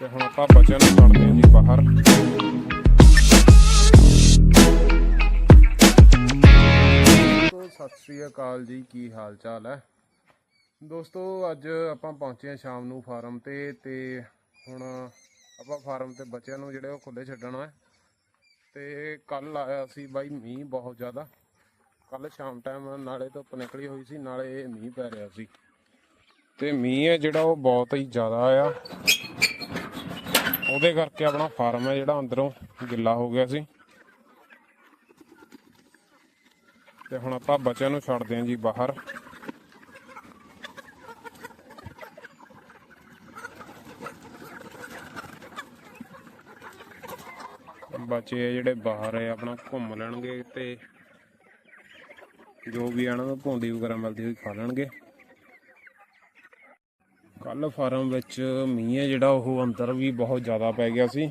ਤੇ ਹੁਣ ਆਪਾਂ ਬੱਚਿਆਂ ਨੂੰ ਛੱਡਦੇ ਹਾਂ ਜੀ ਬਾਹਰ। ਸਤਿ ਸ੍ਰੀ ਅਕਾਲ ਜੀ, ਕੀ ਹਾਲ ਚਾਲ ਹੈ? ਦੋਸਤੋ, ਅੱਜ ਆਪਾਂ ਪਹੁੰਚੇ ਹਾਂ ਸ਼ਾਮ ਨੂੰ ਫਾਰਮ ਤੇ ਤੇ ਹੁਣ ਆਪਾਂ ਫਾਰਮ ਤੇ ਬੱਚਿਆਂ ਨੂੰ ਜਿਹੜੇ ਉਹ ਖੁੱਲੇ ਛੱਡਣਾ ਹੈ। ਤੇ ਕੱਲ ਆਇਆ ਸੀ ਬਾਈ ਮੀਂਹ ਬਹੁਤ ਜ਼ਿਆਦਾ। ਕੱਲ ਸ਼ਾਮ ਟਾਈਮ ਨਾਲੇ ਧੁੱਪ ਨਿਕਲੀ ਹੋਈ ਸੀ, ਨਾਲੇ ਮੀਂਹ ਪੈ ਰਿਹਾ ਸੀ। ਤੇ ਮੀਂਹ ਹੈ ਜਿਹੜਾ ਉਹ ਬਹੁਤ ਹੀ ਜ਼ਿਆਦਾ ਆ। ਉਹਦੇ ਕਰਕੇ ਆਪਣਾ ਫਾਰਮ ਹੈ ਜਿਹੜਾ ਅੰਦਰੋਂ ਗਿੱਲਾ ਹੋ ਗਿਆ ਸੀ। ਤੇ ਹੁਣ ਆਪਾਂ ਬੱਚਿਆਂ ਨੂੰ ਛੱਡਦੇ ਹਾਂ ਜੀ ਬਾਹਰ। ਬੱਚੇ ਆ ਜਿਹੜੇ ਬਾਹਰ ਆ, ਆਪਣਾ ਘੁੰਮ ਲੈਣਗੇ ਤੇ ਜੋ ਵੀ ਇਹਨਾਂ ਨੂੰ ਭੌਂਦੀ ਵਗੈਰਾ ਮਿਲਦੀ ਹੋਈ ਖਾ ਲੈਣਗੇ। ਕੱਲ ਫਾਰਮ ਵਿੱਚ ਮੀਂਹ ਹੈ ਜਿਹੜਾ, ਉਹ ਅੰਦਰ ਵੀ ਬਹੁਤ ਜ਼ਿਆਦਾ ਪੈ ਗਿਆ ਸੀ।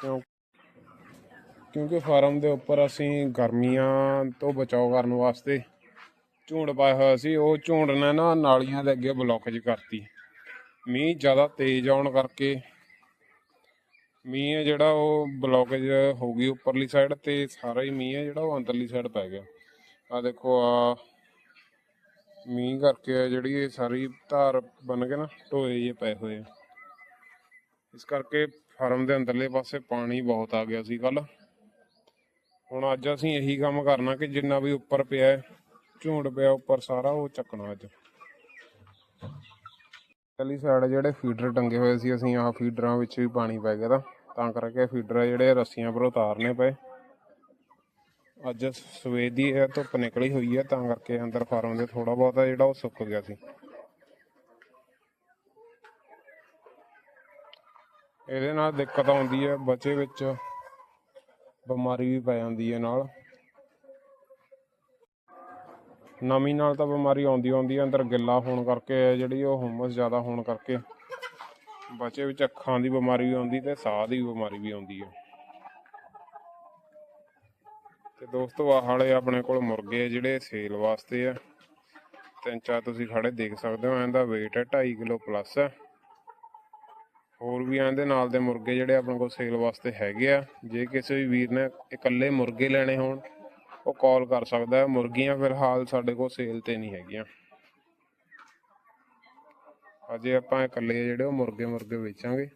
ਕਿਉਂ? ਕਿਉਂਕਿ ਫਾਰਮ ਦੇ ਉੱਪਰ ਅਸੀਂ ਗਰਮੀਆਂ ਤੋਂ ਬਚਾਓ ਕਰਨ ਵਾਸਤੇ ਝੂੰਡ ਪਾਇਆ ਹੋਇਆ ਸੀ। ਉਹ ਝੂੰਡ ਨੇ ਨਾ ਨਾਲੀਆਂ ਦੇ ਅੱਗੇ ਬਲੌਕੇਜ ਕਰਤੀ। ਮੀਂਹ ਜ਼ਿਆਦਾ ਤੇਜ਼ ਆਉਣ ਕਰਕੇ ਮੀਂਹ ਹੈ ਜਿਹੜਾ, ਉਹ ਬਲੌਕੇਜ ਹੋ ਗਈ ਉੱਪਰਲੀ ਸਾਈਡ ਤੇ, ਸਾਰਾ ਹੀ ਮੀਂਹ ਹੈ ਜਿਹੜਾ, ਉਹ ਅੰਦਰਲੀ ਸਾਈਡ ਪੈ ਗਿਆ। ਆ ਦੇਖੋ ਆ ਮੀਂਹ ਕਰਕੇ ਆ ਜਿਹੜੀ ਇਹ ਸਾਰੀ ਧਾਰ ਬਣ ਕੇ ਨਾ ਢੋਏ ਜੇ ਪਏ ਹੋਏ ਆ। ਇਸ ਕਰਕੇ ਫਾਰਮ ਦੇ ਅੰਦਰਲੇ ਪਾਸੇ ਪਾਣੀ ਬਹੁਤ ਆ ਗਿਆ ਸੀ ਕੱਲ ਹੁਣ ਅੱਜ ਅਸੀਂ ਇਹੀ ਕੰਮ ਕਰਨਾ ਕਿ ਜਿੰਨਾ ਵੀ ਉੱਪਰ ਪਿਆ ਝੂੰਡ ਪਿਆ ਉੱਪਰ ਸਾਰਾ ਉਹ ਚੱਕਣਾ ਅੱਜ। ਪਹਿਲੀ ਸਾਈਡ ਜਿਹੜੇ ਫੀਡਰ ਟੰਗੇ ਹੋਏ ਸੀ, ਅਸੀਂ ਆਹ ਫੀਡਰਾਂ ਵਿੱਚ ਵੀ ਪਾਣੀ ਪੈ ਗਿਆ ਤਾਂ ਤਾਂ ਕਰਕੇ ਫੀਡਰ ਜਿਹੜੇ ਰੱਸੀਆਂ ਪਰ ਉਤਾਰਨੇ ਪਏ। ਅੱਜ ਸਵੇਰ ਦੀ ਇਹ ਧੁੱਪ ਨਿਕਲੀ ਹੋਈ ਹੈ ਤਾਂ ਕਰਕੇ ਅੰਦਰ ਫਾਰਮ ਦੇ ਥੋੜਾ ਬਹੁਤਾ ਜਿਹੜਾ ਉਹ ਸੁੱਕ ਗਿਆ ਸੀ। ਇਹਦੇ ਨਾਲ ਦਿੱਕਤ ਆਉਂਦੀ ਹੈ ਬੱਚੇ ਵਿੱਚ ਬਿਮਾਰੀ ਵੀ ਪੈ ਜਾਂਦੀ ਹੈ ਨਾਲ। ਨਮੀ ਨਾਲ ਤਾਂ ਬਿਮਾਰੀ ਆਉਂਦੀ ਆਉਂਦੀ ਹੈ ਅੰਦਰ ਗਿੱਲਾ ਹੋਣ ਕਰਕੇ, ਜਿਹੜੀ ਉਹ ਹੁਮਸ ਜ਼ਿਆਦਾ ਹੋਣ ਕਰਕੇ ਬੱਚੇ ਵਿੱਚ ਅੱਖਾਂ ਦੀ ਬਿਮਾਰੀ ਵੀ ਆਉਂਦੀ ਤੇ ਸਾਹ ਦੀ ਬਿਮਾਰੀ ਵੀ ਆਉਂਦੀ ਹੈ ਤੇ ਦੋਸਤੋ, ਆਹ ਵਾਲੇ ਆਪਣੇ ਕੋਲ ਮੁਰਗੇ ਜਿਹੜੇ ਸੇਲ ਵਾਸਤੇ ਆ। ਤਿੰਨ ਚਾਰ ਤੁਸੀਂ ਖੜੇ ਦੇਖ ਸਕਦੇ ਹੋ, ਇਹਦਾ weight ਹੈ 2.5 ਕਿਲੋ ਪਲੱਸ ਹੈ ਹੋਰ ਵੀ ਇਹਦੇ ਨਾਲ ਦੇ ਮੁਰਗੇ ਜਿਹੜੇ ਆਪਣੇ ਕੋਲ ਸੇਲ ਵਾਸਤੇ ਹੈਗੇ ਆ। ਜੇ ਕਿਸੇ ਵੀ ਵੀਰ ਨੇ ਇਕੱਲੇ ਮੁਰਗੇ ਲੈਣੇ ਹੋਣ, ਉਹ ਕਾਲ ਕਰ ਸਕਦਾ ਹੈ। ਮੁਰਗੀਆਂ ਫਿਲਹਾਲ ਸਾਡੇ ਕੋਲ ਸੇਲ ਤੇ ਨਹੀਂ ਹੈਗੀਆਂ। ਅਜੇ ਆਪਾਂ ਇਕੱਲੇ ਜਿਹੜੇ ਉਹ ਮੁਰਗੇ ਮੁਰਗੇ ਵੇਚਾਂਗੇ।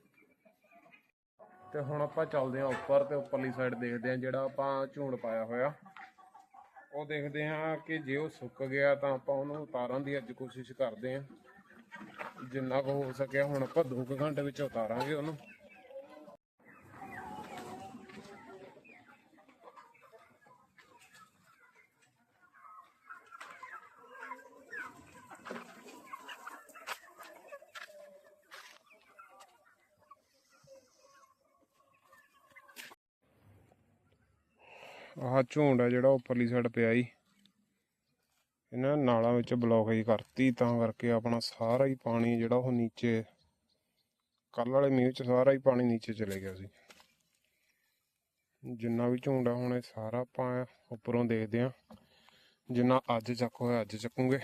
ਤੇ ਹੁਣ ਆਪਾਂ ਚੱਲਦੇ ਹਾਂ ਉੱਪਰ ਤੇ ਉੱਪਰਲੀ ਸਾਈਡ ਦੇਖਦੇ ਹਾਂ ਜਿਹੜਾ ਆਪਾਂ ਝੂਣ ਪਾਇਆ ਹੋਇਆ। ਉਹ ਦੇਖਦੇ ਹਾਂ ਕਿ ਜੇ ਉਹ ਸੁੱਕ ਗਿਆ ਤਾਂ ਆਪਾਂ ਉਹਨੂੰ ਉਤਾਰਨ ਦੀ ਅੱਜ ਕੋਸ਼ਿਸ਼ ਕਰਦੇ ਹਾਂ। ਜਿੰਨਾ ਕੁ ਹੋ ਸਕਿਆ ਹੁਣ ਆਪਾਂ 2 ਘੰਟੇ ਵਿੱਚ ਉਤਾਰਾਂਗੇ ਉਹਨੂੰ। ਆਹ ਝੂੰਡ ਆ ਜਿਹੜਾ ਉੱਪਰਲੀ ਸਾਈਡ ਪਿਆ ਈ। ਇਹਨਾਂ ਨਾਲਾਂ ਵਿੱਚ ਬਲੌਕੇਜ ਕਰਤੀ, ਤਾਂ ਕਰਕੇ ਆਪਣਾ ਸਾਰਾ ਹੀ ਪਾਣੀ ਜਿਹੜਾ ਉਹ ਨੀਚੇ ਕੱਲ ਵਾਲੇ ਮੀਂਹ ਚ ਸਾਰਾ ਹੀ ਪਾਣੀ ਨੀਚੇ ਚਲੇ ਗਿਆ ਸੀ। ਜਿੰਨਾ ਵੀ ਝੂੰਡ ਆ, ਹੁਣ ਇਹ ਸਾਰਾ ਆਪਾਂ ਉੱਪਰੋਂ ਦੇਖਦੇ ਆ। ਜਿੰਨਾ ਅੱਜ ਚੱਕ ਹੋਇਆ, ਅੱਜ ਚੱਕੂਗੇ।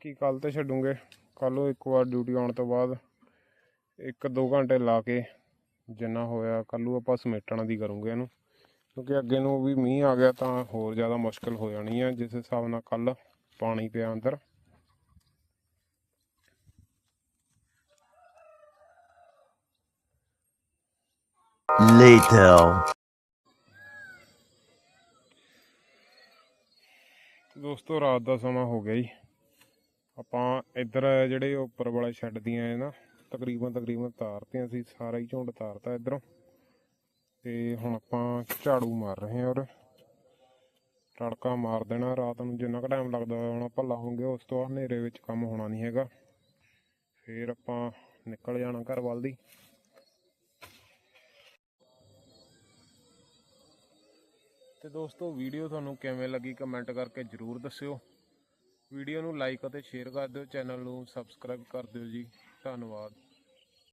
ਕੀ ਕੱਲ ਤੇ ਛੱਡੂਗੇ। ਕੱਲ ਨੂੰ ਇੱਕ ਵਾਰ ਡਿਊਟੀ ਆਉਣ ਤੋਂ ਬਾਅਦ ਇੱਕ ਦੋ ਘੰਟੇ ਲਾ ਕੇ ਜਿੰਨਾ ਹੋਇਆ ਕੱਲ ਨੂੰ ਆਪਾਂ ਸਮੇਟਣ ਦੀ ਕਰੂੰਗੇ ਇਹਨੂੰ। ਕਿਉਂਕਿ ਅੱਗੇ ਨੂੰ ਵੀ ਮੀਂਹ ਆ ਗਿਆ ਤਾਂ ਹੋਰ ਜ਼ਿਆਦਾ ਮੁਸ਼ਕਲ ਹੋ ਜਾਣੀ ਹੈ ਜਿਸ ਹਿਸਾਬ ਨਾਲ ਕੱਲ ਪਾਣੀ ਪਿਆ ਅੰਦਰ। Later. ਦੋਸਤੋ ਰਾਤ ਦਾ ਸਮਾਂ ਹੋ ਗਿਆ ਜੀ। ਆਪਾਂ ਇੱਧਰ ਜਿਹੜੇ ਉੱਪਰ ਵਾਲੇ ਸ਼ੈੱਡ ਦੀਆਂ ਇਹ ਨਾ ਤਕਰੀਬਨ ਤਕਰੀਬਨ ਤਾਰਤੀਆਂ ਅਸੀਂ ਸਾਰਾ ਹੀ ਝੁੰਡ ਤਾਰਤਾ ਇੱਧਰੋਂ। ਤੇ ਹੁਣ ਆਪਾਂ ਝਾੜੂ ਮਾਰ ਰਹੇ ਹਾਂ ਔਰ ਤੜਕਾ ਮਾਰ ਦੇਣਾ। ਰਾਤ ਨੂੰ ਜਿੰਨਾ ਕੁ ਟਾਈਮ ਲੱਗਦਾ ਹੁਣ, ਆਪਾਂ ਲਾਉਂਗੇ ਉਸ ਤੋਂ ਬਾਅਦ ਹਨੇਰੇ ਵਿੱਚ ਕੰਮ ਹੋਣਾ ਨਹੀਂ ਹੈਗਾ। ਫੇਰ ਆਪਾਂ ਨਿਕਲ ਜਾਣਾ ਘਰ ਵੱਲ ਦੀ। ਤੇ ਦੋਸਤੋ ਵੀਡੀਓ ਤੁਹਾਨੂੰ ਕਿਵੇਂ ਲੱਗੀ ਕਮੈਂਟ ਕਰਕੇ ਜਰੂਰ ਦੱਸਿਓ। ਵੀਡੀਓ ਨੂੰ ਲਾਈਕ ਅਤੇ ਸ਼ੇਅਰ ਕਰ ਦਿਓ ਚੈਨਲ ਨੂੰ ਸਬਸਕ੍ਰਾਈਬ ਕਰ ਦਿਓ ਜੀ। ਧੰਨਵਾਦ।